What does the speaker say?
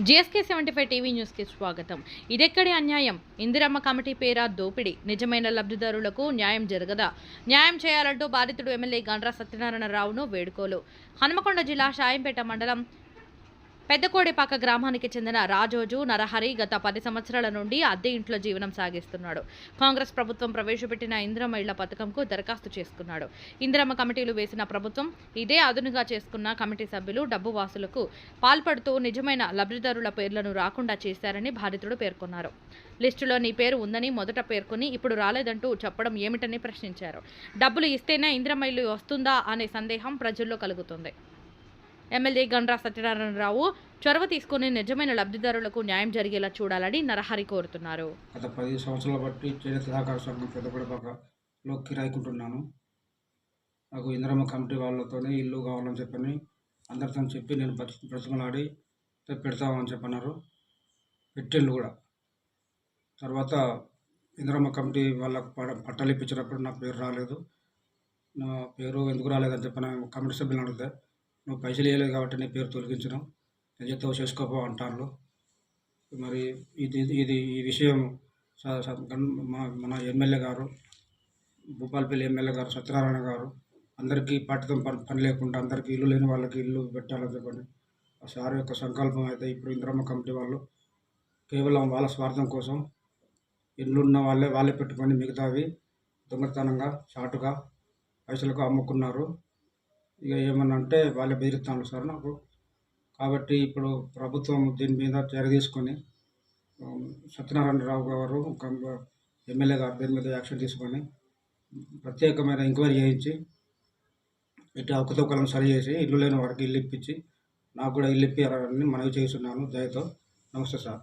GSK seventy five TV న్యూస్కి స్వాగతం. ఇదెక్కడి అన్యాయం? ఇందిరమ్మ కమిటీ పేరా దోపిడీ. నిజమైన లబ్ధిదారులకు న్యాయం జరగదా? న్యాయం చేయాలంటూ బాధితుడు ఎమ్మెల్యే గండ్రా సత్యనారాయణరావును వేడుకోలు. హనుమకొండ జిల్లా షాయంపేట మండలం పెద్దకోడేపాక గ్రామానికి చెందిన రాజోజు నరహరి గత పది సంవత్సరాల నుండి అద్దె ఇంట్లో జీవనం సాగిస్తున్నాడు. కాంగ్రెస్ ప్రభుత్వం ప్రవేశపెట్టిన ఇందిరమ్మ ఇళ్ళ పథకంకు దరఖాస్తు చేసుకున్నాడు. ఇందిరమ్మ కమిటీలు వేసిన ప్రభుత్వం ఇదే అదునుగా చేసుకున్న కమిటీ సభ్యులు డబ్బు వాసులకు పాల్పడుతూ నిజమైన లబ్ధిదారుల పేర్లను రాకుండా చేశారని బాధితుడు పేర్కొన్నారు. లిస్టులో నీ పేరు ఉందని మొదట పేర్కొని ఇప్పుడు రాలేదంటూ చెప్పడం ఏమిటని ప్రశ్నించారు. డబ్బులు ఇస్తేనే ఇందిరమ్మ ఇల్లు వస్తుందా అనే సందేహం ప్రజల్లో కలుగుతుంది. ఎమ్మెల్యే గండ్రా సత్యనారాయణరావు చొరవ తీసుకుని నిజమైన లబ్ధిదారులకు న్యాయం జరిగేలా చూడాలని నరహరి కోరుతున్నారు. గత పది సంవత్సరాల బట్టి చేనేత సహకార సంఘం పెద్దపడిపాకలో కిరాయికుంటున్నాను. నాకు ఇంద్రమ్మ కమిటీ వాళ్ళతోనే ఇల్లు కావాలని చెప్పని అందరితో చెప్పి నేను బ్రతి బ్రతిమలాడి పెడతామని చెప్పన్నారు. పెట్టిండు కూడా. తర్వాత ఇంద్రమ్మ కమిటీ వాళ్ళకు పడ పట్టాలు ఇప్పించినప్పుడు నా పేరు రాలేదు. నా పేరు ఎందుకు రాలేదని చెప్పిన కమిటీ సభ్యులను అడిగితే నువ్వు పైసలు ఇవ్వలేదు కాబట్టి నీ పేరు తొలగించడం నిజతో చేసుకోపో అంటారు మరి ఇది ఇది ఈ విషయం మన ఎమ్మెల్యే గారు భూపాలపల్లి ఎమ్మెల్యే గారు సత్యనారాయణ గారు అందరికీ పార్టీతో పని పని లేకుండా అందరికీ ఇల్లు లేని వాళ్ళకి ఇల్లు పెట్టాలని చెప్పండి. ఆ సార్ యొక్క సంకల్పం అయితే ఇప్పుడు ఇంద్రమ్మ కమిటీ వాళ్ళు కేవలం వాళ్ళ స్వార్థం కోసం ఇల్లున్న వాళ్ళే వాళ్ళే పెట్టుకొని మిగతావి దొంగతనంగా షాటుగా పైసలకు అమ్ముకున్నారు. ఇక ఏమన్నా అంటే వాళ్ళే బెదిరిస్తాను సార్ నాకు. కాబట్టి ఇప్పుడు ప్రభుత్వం దీని మీద చర్య తీసుకొని సత్యనారాయణరావు గారు ఒక ఎమ్మెల్యే గారు దీని మీద యాక్షన్ తీసుకొని ప్రత్యేకమైన ఎంక్వైరీ చేయించి ఇటు అవకతవకలను సరి చేసి ఇల్లు లేని వారికి ఇల్లు ఇప్పించి నాకు కూడా ఇల్లు ఇప్పారని మనవి చేస్తున్నాను. దయతో నమస్తే సార్.